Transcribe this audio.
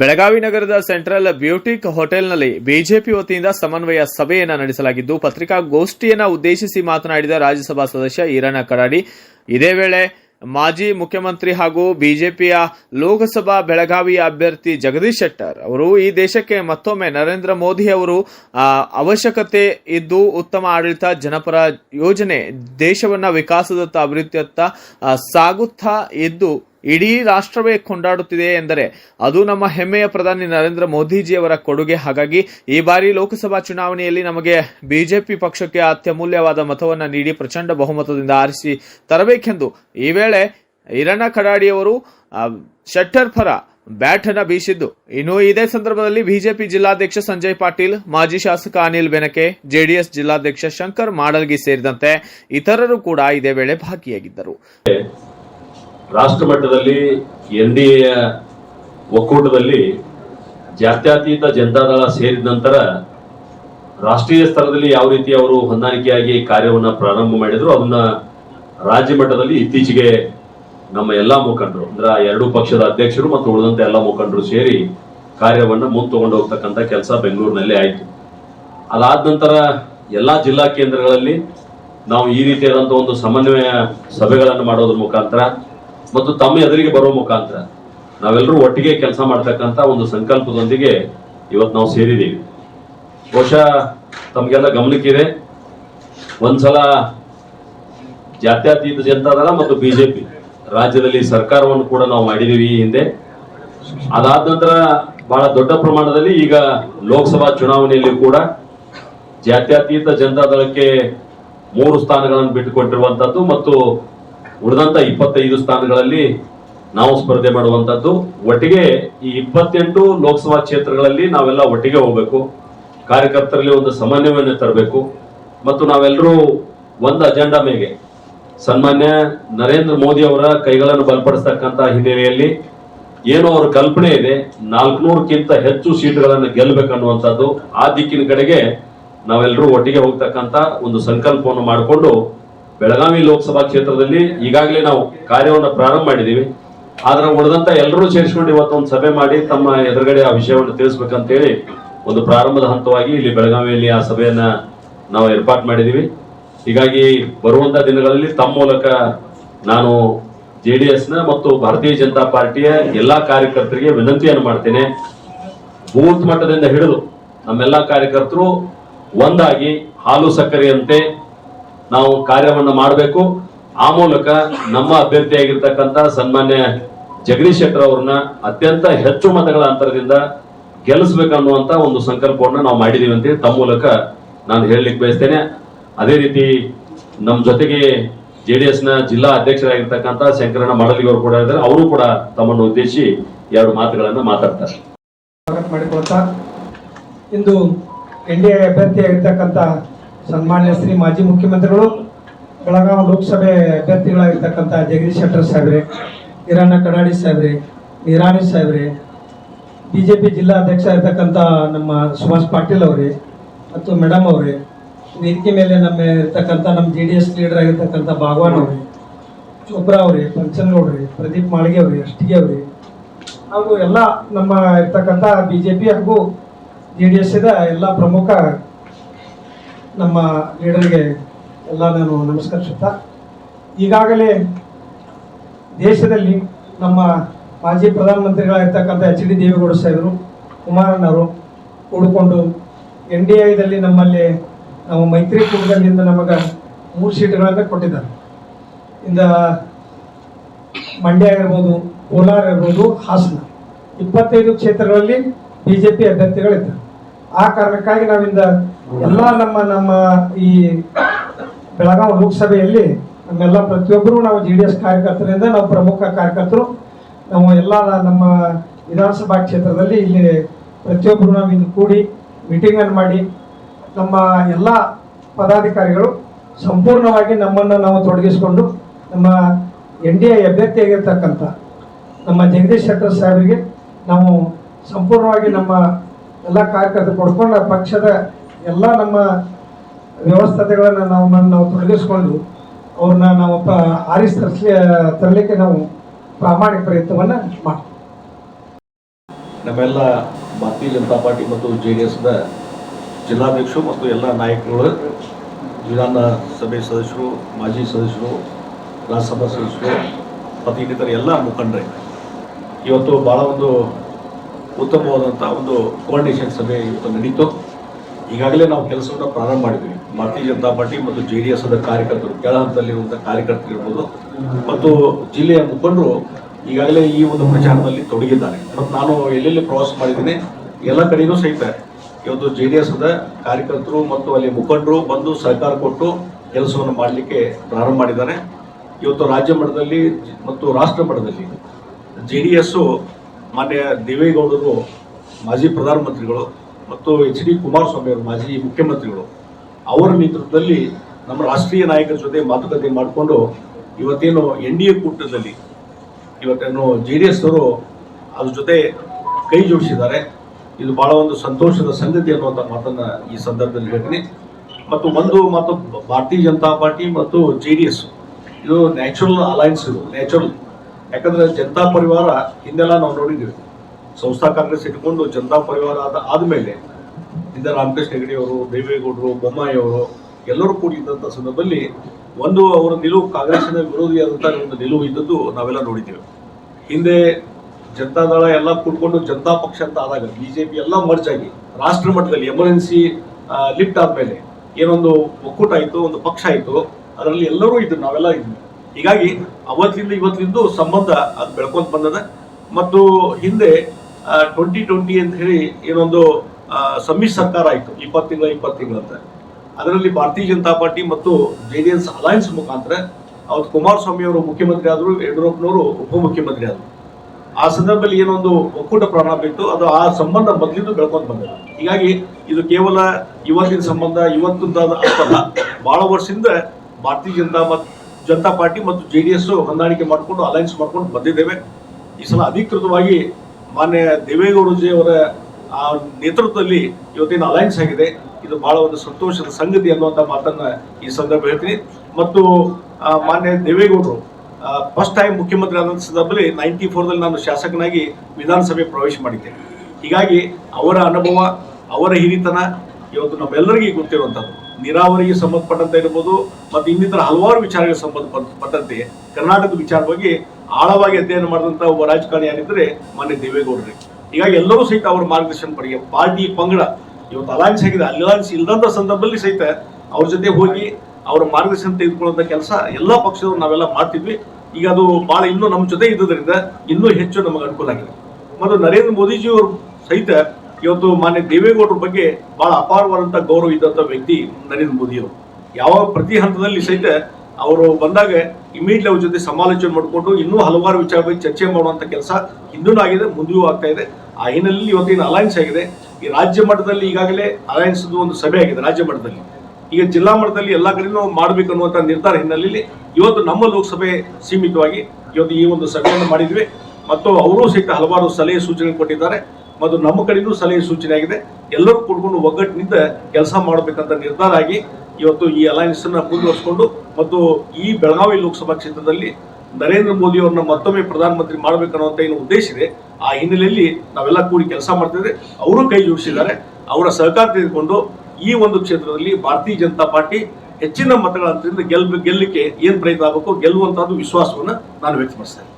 ಬೆಳಗಾವಿ ನಗರದ ಸೆಂಟ್ರಲ್ ಬ್ಯೂಟಿಕ್ ಹೋಟೆಲ್ನಲ್ಲಿ ಬಿಜೆಪಿ ವತಿಯಿಂದ ಸಮನ್ವಯ ಸಭೆಯನ್ನು ನಡೆಸಲಾಗಿದ್ದು, ಪತ್ರಿಕಾಗೋಷ್ಠಿಯನ್ನು ಉದ್ದೇಶಿಸಿ ಮಾತನಾಡಿದ ರಾಜ್ಯಸಭಾ ಸದಸ್ಯ ಈರಣ್ಣ ಕಡಾಡಿ. ಇದೇ ವೇಳೆ ಮಾಜಿ ಮುಖ್ಯಮಂತ್ರಿ ಹಾಗೂ ಬಿಜೆಪಿಯ ಲೋಕಸಭಾ ಬೆಳಗಾವಿ ಅಭ್ಯರ್ಥಿ ಜಗದೀಶ್ ಶೆಟ್ಟರ್ ಅವರು ಈ ದೇಶಕ್ಕೆ ಮತ್ತೊಮ್ಮೆ ನರೇಂದ್ರ ಮೋದಿ ಅವರು ಅವಶ್ಯಕತೆ ಇದ್ದು ಉತ್ತಮ ಆಡಳಿತ, ಜನಪರ ಯೋಜನೆ, ದೇಶವನ್ನ ವಿಕಾಸದತ್ತ, ಅಭಿವೃದ್ಧಿಯತ್ತ ಸಾಗುತ್ತಾ ಇದ್ದು ಇಡೀ ರಾಷ್ಟ್ರವೇ ಕೊಂಡಾಡುತ್ತಿದೆ ಎಂದರೆ ಅದು ನಮ್ಮ ಹೆಮ್ಮೆಯ ಪ್ರಧಾನಿ ನರೇಂದ್ರ ಮೋದಿಜಿಯವರ ಕೊಡುಗೆ. ಹಾಗಾಗಿ ಈ ಬಾರಿ ಲೋಕಸಭಾ ಚುನಾವಣೆಯಲ್ಲಿ ನಮಗೆ ಬಿಜೆಪಿ ಪಕ್ಷಕ್ಕೆ ಅತ್ಯಮೂಲ್ಯವಾದ ಮತವನ್ನು ನೀಡಿ ಪ್ರಚಂಡ ಬಹುಮತದಿಂದ ಆರಿಸಿ ತರಬೇಕೆಂದು ಈ ವೇಳೆ ಹಿರಣ್ಣ ಕಡಾಡಿಯವರು ಶಟ್ಟರ್ ಪರ ಬ್ಯಾಟ್ ಬೀಸಿದ್ದು. ಇನ್ನು ಇದೇ ಸಂದರ್ಭದಲ್ಲಿ ಬಿಜೆಪಿ ಜಿಲ್ಲಾಧ್ಯಕ್ಷ ಸಂಜಯ್ ಪಾಟೀಲ್, ಮಾಜಿ ಶಾಸಕ ಅನಿಲ್ ಬೆನಕೆ, ಜೆಡಿಎಸ್ ಜಿಲ್ಲಾಧ್ಯಕ್ಷ ಶಂಕರ್ ಮಾಡಲ್ಗಿ ಸೇರಿದಂತೆ ಇತರರು ಕೂಡ ಇದೇ ವೇಳೆ ಭಾಗಿಯಾಗಿದ್ದರು. ರಾಷ್ಟ್ರ ಮಟ್ಟದಲ್ಲಿ ಎನ್ ಡಿ ಎ ಒಕ್ಕೂಟದಲ್ಲಿ ಜಾತ್ಯತೀತ ಜನತಾದಳ ಸೇರಿದ ನಂತರ ರಾಷ್ಟ್ರೀಯ ಸ್ತರದಲ್ಲಿ ಯಾವ ರೀತಿ ಅವರು ಹೊಂದಾಣಿಕೆಯಾಗಿ ಕಾರ್ಯವನ್ನು ಪ್ರಾರಂಭ ಮಾಡಿದ್ರು, ಅದನ್ನ ರಾಜ್ಯ ಮಟ್ಟದಲ್ಲಿ ಇತ್ತೀಚೆಗೆ ನಮ್ಮ ಎಲ್ಲಾ ಮುಖಂಡರು, ಅಂದ್ರೆ ಎರಡೂ ಪಕ್ಷದ ಅಧ್ಯಕ್ಷರು ಮತ್ತು ಉಳಿದಂತೆ ಎಲ್ಲ ಮುಖಂಡರು ಸೇರಿ ಕಾರ್ಯವನ್ನು ಮುಂದೆ ತಗೊಂಡು ಹೋಗ್ತಕ್ಕಂಥ ಕೆಲಸ ಬೆಂಗಳೂರಿನಲ್ಲಿ ಆಯಿತು. ಅದಾದ ನಂತರ ಎಲ್ಲಾ ಜಿಲ್ಲಾ ಕೇಂದ್ರಗಳಲ್ಲಿ ನಾವು ಈ ರೀತಿಯಾದಂಥ ಒಂದು ಸಮನ್ವಯ ಸಭೆಗಳನ್ನು ಮಾಡೋದ್ರ ಮುಖಾಂತರ ಮತ್ತು ತಮ್ಮ ಎದುರಿಗೆ ಬರೋ ಮುಖಾಂತರ ನಾವೆಲ್ಲರೂ ಒಟ್ಟಿಗೆ ಕೆಲಸ ಮಾಡ್ತಕ್ಕಂಥ ಒಂದು ಸಂಕಲ್ಪದೊಂದಿಗೆ ಇವತ್ತು ನಾವು ಸೇರಿದ್ದೀವಿ. ಬಹುಶಃ ತಮಗೆಲ್ಲ ಗಮನಕ್ಕಿದೆ. ಒಂದ್ಸಲ ಜಾತ್ಯತೀತ ಜನತಾ ದಳ ಮತ್ತು ಬಿಜೆಪಿ ರಾಜ್ಯದಲ್ಲಿ ಸರ್ಕಾರವನ್ನು ಕೂಡ ನಾವು ಮಾಡಿದೀವಿ ಈ ಹಿಂದೆ. ಅದಾದ ನಂತರ ಬಹಳ ದೊಡ್ಡ ಪ್ರಮಾಣದಲ್ಲಿ ಈಗ ಲೋಕಸಭಾ ಚುನಾವಣೆಯಲ್ಲಿ ಕೂಡ ಜಾತ್ಯತೀತ ಜನತಾ ದಳಕ್ಕೆ ಮೂರು ಸ್ಥಾನಗಳನ್ನು ಬಿಟ್ಟುಕೊಟ್ಟಿರುವಂತದ್ದು ಮತ್ತು ಉಳಿದಂತ ಇಪ್ಪತ್ತೈದು ಸ್ಥಾನಗಳಲ್ಲಿ ನಾವು ಸ್ಪರ್ಧೆ ಮಾಡುವಂತದ್ದು. ಒಟ್ಟಿಗೆ ಈ ಇಪ್ಪತ್ತೆಂಟು ಲೋಕಸಭಾ ಕ್ಷೇತ್ರಗಳಲ್ಲಿ ನಾವೆಲ್ಲ ಒಟ್ಟಿಗೆ ಹೋಗ್ಬೇಕು. ಕಾರ್ಯಕರ್ತರಲ್ಲಿ ಒಂದು ಸಮನ್ವಯವನ್ನು ತರಬೇಕು. ಮತ್ತು ನಾವೆಲ್ಲರೂ ಒಂದು ಅಜೆಂಡಾ ಮೇಲೆ ಸನ್ಮಾನ್ಯ ನರೇಂದ್ರ ಮೋದಿ ಅವರ ಕೈಗಳನ್ನು ಬಲಪಡಿಸ್ತಕ್ಕಂಥ ಹಿನ್ನೆಲೆಯಲ್ಲಿ ಏನು ಅವರ ಕಲ್ಪನೆ ಇದೆ. ನಾಲ್ಕುನೂರಕ್ಕಿಂತ ಹೆಚ್ಚು ಸೀಟುಗಳನ್ನು ಗೆಲ್ಲಬೇಕನ್ನುವಂಥದ್ದು. ಆ ದಿಕ್ಕಿನ ಕಡೆಗೆ ನಾವೆಲ್ಲರೂ ಒಟ್ಟಿಗೆ ಹೋಗ್ತಕ್ಕಂಥ ಒಂದು ಸಂಕಲ್ಪವನ್ನು ಮಾಡಿಕೊಂಡು ಬೆಳಗಾವಿ ಲೋಕಸಭಾ ಕ್ಷೇತ್ರದಲ್ಲಿ ಈಗಾಗಲೇ ನಾವು ಕಾರ್ಯವನ್ನು ಪ್ರಾರಂಭ ಮಾಡಿದ್ದೀವಿ. ಆದರೆ ಉಳಿದಂತ ಎಲ್ಲರೂ ಸೇರಿಸ್ಕೊಂಡು ಇವತ್ತೊಂದು ಸಭೆ ಮಾಡಿ ತಮ್ಮ ಎದುರುಗಡೆ ಆ ವಿಷಯವನ್ನು ತಿಳಿಸ್ಬೇಕಂತೇಳಿ ಒಂದು ಪ್ರಾರಂಭದ ಹಂತವಾಗಿ ಇಲ್ಲಿ ಬೆಳಗಾವಿಯಲ್ಲಿ ಆ ಸಭೆಯನ್ನ ನಾವು ಏರ್ಪಾಟ್ ಮಾಡಿದ್ದೀವಿ. ಹೀಗಾಗಿ ಬರುವಂತ ದಿನಗಳಲ್ಲಿ ತಮ್ಮ ಮೂಲಕ ನಾನು ಜೆ ಡಿ ಎಸ್ನ ಮತ್ತು ಭಾರತೀಯ ಜನತಾ ಪಾರ್ಟಿಯ ಎಲ್ಲಾ ಕಾರ್ಯಕರ್ತರಿಗೆ ವಿನಂತಿಯನ್ನು ಮಾಡ್ತೇನೆ. ಬೂತ್ ಮಟ್ಟದಿಂದ ಹಿಡಿದು ನಮ್ಮೆಲ್ಲ ಕಾರ್ಯಕರ್ತರು ಒಂದಾಗಿ ಹಾಲು ಸಕ್ಕರೆಯಂತೆ ನಾವು ಕಾರ್ಯವನ್ನು ಮಾಡಬೇಕು. ಆ ಮೂಲಕ ನಮ್ಮ ಅಭ್ಯರ್ಥಿಯಾಗಿರ್ತಕ್ಕಂಥ ಸನ್ಮಾನ್ಯ ಜಗದೀಶ್ ಶೆಟ್ಟರ್ ಅವ್ರನ್ನ ಅತ್ಯಂತ ಹೆಚ್ಚು ಮತಗಳ ಅಂತರದಿಂದ ಗೆಲ್ಲಿಸ್ಬೇಕನ್ನುವಂತ ಒಂದು ಸಂಕಲ್ಪವನ್ನು ನಾವು ಮಾಡಿದೀವಿ ಅಂತೇಳಿ ತಮ್ಮ ಮೂಲಕ ನಾನು ಹೇಳಲಿಕ್ಕೆ ಬಯಸ್ತೇನೆ. ಅದೇ ರೀತಿ ನಮ್ಮ ಜೊತೆಗೆ ಜೆ ಡಿ ಎಸ್ನ ಜಿಲ್ಲಾ ಅಧ್ಯಕ್ಷರಾಗಿರ್ತಕ್ಕಂಥ ಶಂಕರಣ್ಣ ಅವರು ಕೂಡ ಇದ್ದಾರೆ. ಅವರು ಕೂಡ ತಮ್ಮನ್ನು ಉದ್ದೇಶಿ ಎರಡು ಮಾತುಗಳನ್ನ ಮಾತಾಡ್ತಾರೆ. ಇಂದು ಎನ್ ಡಿ ಎ ಅಭ್ಯರ್ಥಿಯಾಗಿರ್ತಕ್ಕಂಥ ಸನ್ಮಾನ್ಯ ಶ್ರೀ ಮಾಜಿ ಮುಖ್ಯಮಂತ್ರಿಗಳು, ಬೆಳಗಾವಿ ಲೋಕಸಭೆ ಅಭ್ಯರ್ಥಿಗಳಾಗಿರ್ತಕ್ಕಂಥ ಜಗದೀಶ್ ಶೆಟ್ಟರ್ ಸಾಹೇಬ್ರೆ ಹಿರಣ್ಣ ಕಡಾಡಿ ಸಾಹೇಬ್ರೆ ನಿರಾಣಿ ಸಾಹೇಬ್ರೆ ಬಿ ಜೆ ಪಿ ಜಿಲ್ಲಾ ಅಧ್ಯಕ್ಷ ನಮ್ಮ ಸುಭಾಷ್ ಪಾಟೀಲ್ ಅವರೇ ಮತ್ತು ಮೇಡಮ್ ಅವರೇ, ವೇದಿಕೆ ಮೇಲೆ ನಮ್ಮ ಇರ್ತಕ್ಕಂಥ ನಮ್ಮ ಜೆ ಡಿ ಎಸ್ ಲೀಡರ್ ಆಗಿರ್ತಕ್ಕಂಥ ಭಾಗವಾನ್ ಅವರೇ, ಚೋಪ್ರಾ ಅವರೇ ಪಂಚನಗೌಡ್ರಿ ಪ್ರದೀಪ್ ಮಾಳಿಗೆ ಅವರೇ, ಅಷ್ಟಿಗೆ ಅವರೇ, ಹಾಗೂ ಎಲ್ಲ ನಮ್ಮ ಇರ್ತಕ್ಕಂಥ ಬಿ ಜೆ ಪಿ ಹಾಗೂ ಜೆ ಡಿ ಎಸ್ ಎಲ್ಲ ಪ್ರಮುಖ ನಮ್ಮ ಲೀಡರ್ಗೆ ಎಲ್ಲ ನಾನು ನಮಸ್ಕರಿಸುತ್ತಾ, ಈಗಾಗಲೇ ದೇಶದಲ್ಲಿ ನಮ್ಮ ಮಾಜಿ ಪ್ರಧಾನಮಂತ್ರಿಗಳಾಗಿರ್ತಕ್ಕಂಥ ಎಚ್ ಡಿ ದೇವೇಗೌಡ ಸಾಹೇಬರು ಕುಮಾರಣ್ಣವರು ಕೂಡಿಕೊಂಡು ಎನ್ ಡಿ ಎದಲ್ಲಿ ನಮ್ಮಲ್ಲಿ ನಾವು ಮೈತ್ರಿಕೂಟದಿಂದ ನಮಗೆ ಮೂರು ಸೀಟುಗಳನ್ನು ಕೊಟ್ಟಿದ್ದಾರೆ. ಇಂದ ಮಂಡ್ಯ ಇರ್ಬೋದು, ಕೋಲಾರ ಇರ್ಬೋದು, ಹಾಸನ ಇಪ್ಪತ್ತೈದು ಕ್ಷೇತ್ರಗಳಲ್ಲಿ ಬಿಜೆಪಿ ಅಭ್ಯರ್ಥಿಗಳಿದ್ದಾರೆ. ಆ ಕಾರಣಕ್ಕಾಗಿ ನಾವಿಂದ ಎಲ್ಲ ನಮ್ಮ ನಮ್ಮ ಈ ಬೆಳಗಾವಿ ಲೋಕಸಭೆಯಲ್ಲಿ ನಮ್ಮೆಲ್ಲ ಪ್ರತಿಯೊಬ್ಬರು ನಾವು ಜೆ ಡಿ ಎಸ್ ಕಾರ್ಯಕರ್ತರಿಂದ ನಾವು ಪ್ರಮುಖ ಕಾರ್ಯಕರ್ತರು. ನಾವು ಎಲ್ಲ ನಮ್ಮ ವಿಧಾನಸಭಾ ಕ್ಷೇತ್ರದಲ್ಲಿ ಇಲ್ಲಿ ಪ್ರತಿಯೊಬ್ಬರು ನಾವು ಇಲ್ಲಿ ಕೂಡಿ ಮೀಟಿಂಗನ್ನು ಮಾಡಿ ನಮ್ಮ ಎಲ್ಲ ಪದಾಧಿಕಾರಿಗಳು ಸಂಪೂರ್ಣವಾಗಿ ನಮ್ಮನ್ನು ನಾವು ತೊಡಗಿಸಿಕೊಂಡು ನಮ್ಮ ಎನ್ ಡಿ ಎ ಅಭ್ಯರ್ಥಿಯಾಗಿರ್ತಕ್ಕಂಥ ನಮ್ಮ ಜಗದೀಶ್ ಶೆಟ್ಟರ್ ಸಾಹೇಬರಿಗೆ ನಾವು ಸಂಪೂರ್ಣವಾಗಿ ನಮ್ಮ ಎಲ್ಲ ಕಾರ್ಯಕರ್ತರು ಕೊಡ್ಕೊಂಡು ಪಕ್ಷದ ಎಲ್ಲ ನಮ್ಮ ವ್ಯವಸ್ಥತೆಗಳನ್ನು ನಾವು ನಾವು ತೊಡಗಿಸ್ಕೊಂಡು ಅವ್ರನ್ನ ನಾವು ಪ, ಆರಿಸ್ ತರಲಿಕ್ಕೆ ನಾವು ಪ್ರಾಮಾಣಿಕ ಪ್ರಯತ್ನವನ್ನು ಮಾಡ್ತೀವಿ ನಮ್ಮೆಲ್ಲ ಭಾರತೀಯ ಜನತಾ ಪಾರ್ಟಿ ಮತ್ತು ಜೆ ಡಿ ಎಸ್ನ ಜಿಲ್ಲಾಧ್ಯಕ್ಷರು ಮತ್ತು ಎಲ್ಲ ನಾಯಕರುಗಳು ವಿಧಾನ ಸಭೆ ಸದಸ್ಯರು, ಮಾಜಿ ಸದಸ್ಯರು, ರಾಜ್ಯಸಭಾ ಸದಸ್ಯರು ಮತ್ತು ಇನ್ನಿತರ ಎಲ್ಲ ಮುಖಂಡರೇ. ಇವತ್ತು ಭಾಳ ಒಂದು ಉತ್ತಮವಾದಂಥ ಒಂದು ಕೋಆರ್ಡಿನೇಷನ್ ಸಭೆ ಇವತ್ತು ನಡೀತು. ಈಗಾಗಲೇ ನಾವು ಕೆಲಸವನ್ನು ಪ್ರಾರಂಭ ಮಾಡಿದ್ವಿ. ಭಾರತೀಯ ಜನತಾ ಪಾರ್ಟಿ ಮತ್ತು ಜೆ ಡಿ ಎಸ್ ಅದ ಕಾರ್ಯಕರ್ತರು, ಕೆಳ ಹಂತದಲ್ಲಿರುವಂಥ ಕಾರ್ಯಕರ್ತರು ಇರ್ಬೋದು ಮತ್ತು ಜಿಲ್ಲೆಯ ಮುಖಂಡರು ಈಗಾಗಲೇ ಈ ಒಂದು ಪ್ರಚಾರದಲ್ಲಿ ತೊಡಗಿದ್ದಾರೆ. ಮತ್ತು ನಾನು ಎಲ್ಲೆಲ್ಲಿ ಪ್ರವಾಸ ಮಾಡಿದ್ದೀನಿ, ಎಲ್ಲ ಕಡೆಯೂ ಸಹಿತ ಇವತ್ತು ಜೆ ಡಿ ಎಸ್ ಅದ ಕಾರ್ಯಕರ್ತರು ಮತ್ತು ಅಲ್ಲಿ ಮುಖಂಡರು ಬಂದು ಸಹಕಾರ ಕೊಟ್ಟು ಕೆಲಸವನ್ನು ಮಾಡಲಿಕ್ಕೆ ಪ್ರಾರಂಭ ಮಾಡಿದ್ದಾರೆ. ಇವತ್ತು ರಾಜ್ಯ ಮಟ್ಟದಲ್ಲಿ ಮತ್ತು ರಾಷ್ಟ್ರ ಮಟ್ಟದಲ್ಲಿ ಜೆ ಡಿ ಎಸ್ಸು ಮಾನ್ಯ ದೇವೇಗೌಡರು, ಮಾಜಿ ಪ್ರಧಾನಮಂತ್ರಿಗಳು ಮತ್ತು ಎಚ್ ಡಿ ಕುಮಾರಸ್ವಾಮಿ ಅವರು ಮಾಜಿ ಮುಖ್ಯಮಂತ್ರಿಗಳು, ಅವರ ನೇತೃತ್ವದಲ್ಲಿ ನಮ್ಮ ರಾಷ್ಟ್ರೀಯ ನಾಯಕರ ಜೊತೆ ಮಾತುಕತೆ ಮಾಡಿಕೊಂಡು ಇವತ್ತೇನು ಎನ್ ಡಿ ಎ ಕೂಟದಲ್ಲಿ ಇವತ್ತೇನು ಜೆ ಡಿ ಎಸ್ ಅವರು ಅದ್ರ ಜೊತೆ ಕೈ ಜೋಡಿಸಿದ್ದಾರೆ. ಇದು ಬಹಳ ಒಂದು ಸಂತೋಷದ ಸಂಗತಿ ಅನ್ನುವಂಥ ಮಾತನ್ನು ಈ ಸಂದರ್ಭದಲ್ಲಿ ಹೇಳ್ತೀನಿ. ಮತ್ತು ಒಂದು ಮತ್ತು ಭಾರತೀಯ ಜನತಾ ಪಾರ್ಟಿ ಮತ್ತು ಜೆ ಡಿ ಎಸ್, ಇದು ನ್ಯಾಚುರಲ್ ಅಲಯನ್ಸ್ ಇದು, ನ್ಯಾಚುರಲ್. ಯಾಕಂದರೆ ಜನತಾ ಪರಿವಾರ ಹಿಂದೆಲ್ಲ ನಾವು ನೋಡಿದ್ದೀವಿ. ಸಂಸ್ಥಾ ಕಾಂಗ್ರೆಸ್ ಇಟ್ಕೊಂಡು ಜನತಾ ಪರಿವಾರ ಆದ ಆದಮೇಲೆ ಇಂದ ರಾಮಕೃಷ್ಣ ಹೆಗಡೆ ಅವರು, ದೇವೇಗೌಡರು, ಬೊಮ್ಮಾಯಿ ಅವರು ಎಲ್ಲರೂ ಕೂಡಿದ್ದಂಥ ಸಂದರ್ಭದಲ್ಲಿ ಒಂದು ಅವರ ನಿಲುವು ಕಾಂಗ್ರೆಸ್ನ ವಿರೋಧಿಯಾದಂಥ ಒಂದು ನಿಲುವು ಇದ್ದದ್ದು ನಾವೆಲ್ಲ ನೋಡಿದ್ದೇವೆ. ಹಿಂದೆ ಜನತಾದಳ ಎಲ್ಲ ಕೂಡ್ಕೊಂಡು ಜನತಾ ಪಕ್ಷ ಅಂತ ಆದಾಗ ಬಿಜೆಪಿ ಎಲ್ಲ ಮರ್ಜ್ ಆಗಿ ರಾಷ್ಟ್ರ ಮಟ್ಟದಲ್ಲಿ ಎಮರ್ಜೆನ್ಸಿ ಲಿಫ್ಟ್ ಆದಮೇಲೆ ಏನೊಂದು ಒಕ್ಕೂಟ ಆಯಿತು, ಒಂದು ಪಕ್ಷ ಆಯಿತು, ಅದರಲ್ಲಿ ಎಲ್ಲರೂ ಇದ್ರು, ನಾವೆಲ್ಲ ಇದ್ವಿ. ಹೀಗಾಗಿ ಅವತ್ತಿಂದ ಇವತ್ತಿಂದು ಸಂಬಂಧ ಅದು ಬೆಳ್ಕೊಂತ ಬಂದದ. ಮತ್ತು ಹಿಂದೆ ಟ್ವೆಂಟಿ ಟ್ವೆಂಟಿ ಅಂತ ಹೇಳಿ ಏನೊಂದು ಸಮ್ಮಿಶ್ರ ಸರ್ಕಾರ ಆಯಿತು ಇಪ್ಪತ್ತು ತಿಂಗಳ ಇಪ್ಪತ್ತು ತಿಂಗಳ ಅಂತ ಅದರಲ್ಲಿ ಭಾರತೀಯ ಜನತಾ ಪಾರ್ಟಿ ಮತ್ತು ಜೆ ಡಿ ಎಸ್ ಅಲಯನ್ಸ್ ಮುಖಾಂತರ ಅವತ್ತು ಕುಮಾರಸ್ವಾಮಿ ಅವರು ಮುಖ್ಯಮಂತ್ರಿ ಆದರು, ಯಡಿಯೂರಪ್ಪನವರು ಉಪಮುಖ್ಯಮಂತ್ರಿ ಆದರು ಆ ಸಂದರ್ಭದಲ್ಲಿ ಏನೊಂದು ಒಕ್ಕೂಟ ಪ್ರಾರಂಭ ಇತ್ತು, ಅದು ಆ ಸಂಬಂಧ ಮೊದಲಿಂದ ಬೆಳ್ಕೊಂಡು ಬಂದಿದೆ. ಹೀಗಾಗಿ ಇದು ಕೇವಲ ಇವತ್ತಿನ ಸಂಬಂಧ ಇವತ್ತಿಂದ ಅಂತಲ್ಲ ಬಹಳ ವರ್ಷದಿಂದ ಭಾರತೀಯ ಜನತಾ ಮತ್ತು ಜನತಾ ಪಾರ್ಟಿ ಮತ್ತು ಜೆ ಡಿ ಎಸ್ ಹೊಂದಾಣಿಕೆ ಮಾಡಿಕೊಂಡು ಅಲಯನ್ಸ್ ಮಾಡ್ಕೊಂಡು ಬಂದಿದ್ದೇವೆ. ಈ ಸಲ ಅಧಿಕೃತವಾಗಿ ಮಾನ್ಯ ದೇವೇಗೌಡಜಿ ಅವರ ಆ, ನೇತೃತ್ವದಲ್ಲಿ ಇವತ್ತಿನ ಅಲಯನ್ಸ್ ಆಗಿದೆ. ಇದು ಬಹಳ ಒಂದು ಸಂತೋಷದ ಸಂಗತಿ ಅನ್ನುವಂಥ ಮಾತನ್ನ ಈ ಸಂದರ್ಭ ಹೇಳ್ತೀನಿ. ಮತ್ತು ಮಾನ್ಯ ದೇವೇಗೌಡರು ಫಸ್ಟ್ ಟೈಮ್ ಮುಖ್ಯಮಂತ್ರಿ ಆದಂಥ ಸಂದರ್ಭದಲ್ಲಿ ನೈಂಟಿ ಫೋರ್ದಲ್ಲಿ ನಾನು ಶಾಸಕನಾಗಿ ವಿಧಾನಸಭೆ ಪ್ರವೇಶ ಮಾಡಿದ್ದೆ. ಹೀಗಾಗಿ ಅವರ ಅನುಭವ, ಅವರ ಹಿರಿತನ ಇವತ್ತು ನಮ್ಮೆಲ್ಲರಿಗೂ ಗೊತ್ತಿರುವಂಥದ್ದು ನೀರಾವರಿಗೆ ಸಂಬಂಧಪಟ್ಟಂತೆ ಇರ್ಬೋದು, ಮತ್ತು ಇನ್ನಿತರ ಹಲವಾರು ವಿಚಾರಗಳಿಗೆ ಸಂಬಂಧಪಟ್ಟಂತೆ ಕರ್ನಾಟಕದ ವಿಚಾರವಾಗಿ ಆಳವಾಗಿ ಅಧ್ಯಯನ ಮಾಡಿದಂಥ ಒಬ್ಬ ರಾಜಕಾರಣಿ ಯಾರಿದ್ರೆ ಮಾನ್ಯ ದೇವೇಗೌಡರಿ. ಹೀಗಾಗಿ ಎಲ್ಲರೂ ಸಹಿತ ಅವರ ಮಾರ್ಗದರ್ಶನ ಪಡೆಯ ಪಾರ್ಟಿ ಪಂಗಡ ಇವತ್ತು ಅಲಾಯನ್ಸ್ ಆಗಿದೆ. ಅಲಾಯನ್ಸ್ ಇಲ್ಲದಂಥ ಸಂದರ್ಭದಲ್ಲಿ ಸಹಿತ ಅವ್ರ ಜೊತೆ ಹೋಗಿ ಅವರ ಮಾರ್ಗದರ್ಶನ ತೆಗೆದುಕೊಳ್ಳುವಂಥ ಕೆಲಸ ಎಲ್ಲ ಪಕ್ಷದವರು ನಾವೆಲ್ಲ ಮಾಡ್ತಿದ್ವಿ. ಈಗ ಅದು ಭಾಳ ಇನ್ನೂ ನಮ್ಮ ಜೊತೆ ಇದ್ದುದರಿಂದ ಇನ್ನೂ ಹೆಚ್ಚು ನಮಗೆ ಅನುಕೂಲ ಆಗಿದೆ. ಮತ್ತು ನರೇಂದ್ರ ಮೋದಿಜಿ ಅವರು ಸಹಿತ ಇವತ್ತು ಮಾನ್ಯ ದೇವೇಗೌಡರ ಬಗ್ಗೆ ಬಹಳ ಅಪಾರವಾದಂಥ ಗೌರವ ಇದ್ದಂಥ ವ್ಯಕ್ತಿ ನರೇಂದ್ರ ಮೋದಿ ಅವರು ಯಾವ ಪ್ರತಿ ಹಂತದಲ್ಲಿ ಸಹಿತ ಅವರು ಬಂದಾಗ ಇಮಿಡಿಯೇಟ್ಲಿ ಅವ್ರ ಜೊತೆ ಸಮಾಲೋಚನೆ ಮಾಡಿಕೊಂಡು ಇನ್ನೂ ಹಲವಾರು ವಿಚಾರ ಬಗ್ಗೆ ಚರ್ಚೆ ಮಾಡುವಂಥ ಕೆಲಸ ಹಿಂದೂ ಆಗಿದೆ ಮುಂದೆಯೂ ಆಗ್ತಾ ಇದೆ. ಆ ಹಿನ್ನೆಲೆಯಲ್ಲಿ ಇವತ್ತಿನ ಅಲಯನ್ಸ್ ಆಗಿದೆ. ಈ ರಾಜ್ಯ ಮಟ್ಟದಲ್ಲಿ ಈಗಾಗಲೇ ಅಲಯನ್ಸ್ ಒಂದು ಸಭೆ ಆಗಿದೆ ರಾಜ್ಯ ಮಟ್ಟದಲ್ಲಿ. ಈಗ ಜಿಲ್ಲಾ ಮಟ್ಟದಲ್ಲಿ ಎಲ್ಲ ಕಡೆನೂ ಮಾಡಬೇಕು ಅನ್ನುವಂಥ ನಿರ್ಧಾರ ಹಿನ್ನೆಲೆಯಲ್ಲಿ ಇವತ್ತು ನಮ್ಮ ಲೋಕಸಭೆ ಸೀಮಿತವಾಗಿ ಇವತ್ತು ಈ ಒಂದು ಸಭೆಯನ್ನು ಮಾಡಿದ್ವಿ. ಮತ್ತು ಅವರು ಸಹಿತ ಹಲವಾರು ಸಲಹೆ ಸೂಚನೆ ಕೊಟ್ಟಿದ್ದಾರೆ. ಮತ್ತು ನಮ್ಮ ಕಡೆಯೂ ಸಲಹೆ ಸೂಚನೆ ಆಗಿದೆ. ಎಲ್ಲರೂ ಕೂಡ್ಕೊಂಡು ಒಗ್ಗಟ್ಟಿನಿಂದ ಕೆಲಸ ಮಾಡಬೇಕಂತ ನಿರ್ಧಾರ ಆಗಿ ಇವತ್ತು ಈ ಅಲಯನ್ಸ್ ಅನ್ನ ಮುಂದುವರಿಸಿಕೊಂಡು ಮತ್ತು ಈ ಬೆಳಗಾವಿ ಲೋಕಸಭಾ ಕ್ಷೇತ್ರದಲ್ಲಿ ನರೇಂದ್ರ ಮೋದಿ ಅವ್ರನ್ನ ಮತ್ತೊಮ್ಮೆ ಪ್ರಧಾನಮಂತ್ರಿ ಮಾಡಬೇಕನ್ನುವಂತ ಏನು ಉದ್ದೇಶ ಇದೆ, ಆ ಹಿನ್ನೆಲೆಯಲ್ಲಿ ನಾವೆಲ್ಲ ಕೂಡಿ ಕೆಲಸ ಮಾಡ್ತಿದ್ರೆ ಅವರು ಕೈ ಜೋಡಿಸಿದ್ದಾರೆ. ಅವರ ಸಹಕಾರ ತೆಗೆದುಕೊಂಡು ಈ ಒಂದು ಕ್ಷೇತ್ರದಲ್ಲಿ ಭಾರತೀಯ ಜನತಾ ಪಾರ್ಟಿ ಹೆಚ್ಚಿನ ಮತಗಳ ಅಂತರಿಂದ ಗೆಲ್ ಗೆಲ್ಲಕ್ಕೆ ಏನು ಪ್ರಯತ್ನ ಆಗಬೇಕು ಗೆಲ್ಲುವಂತಹದ್ದು ವಿಶ್ವಾಸವನ್ನ ನಾನು ವ್ಯಕ್ತಪಡಿಸ್ತೇನೆ.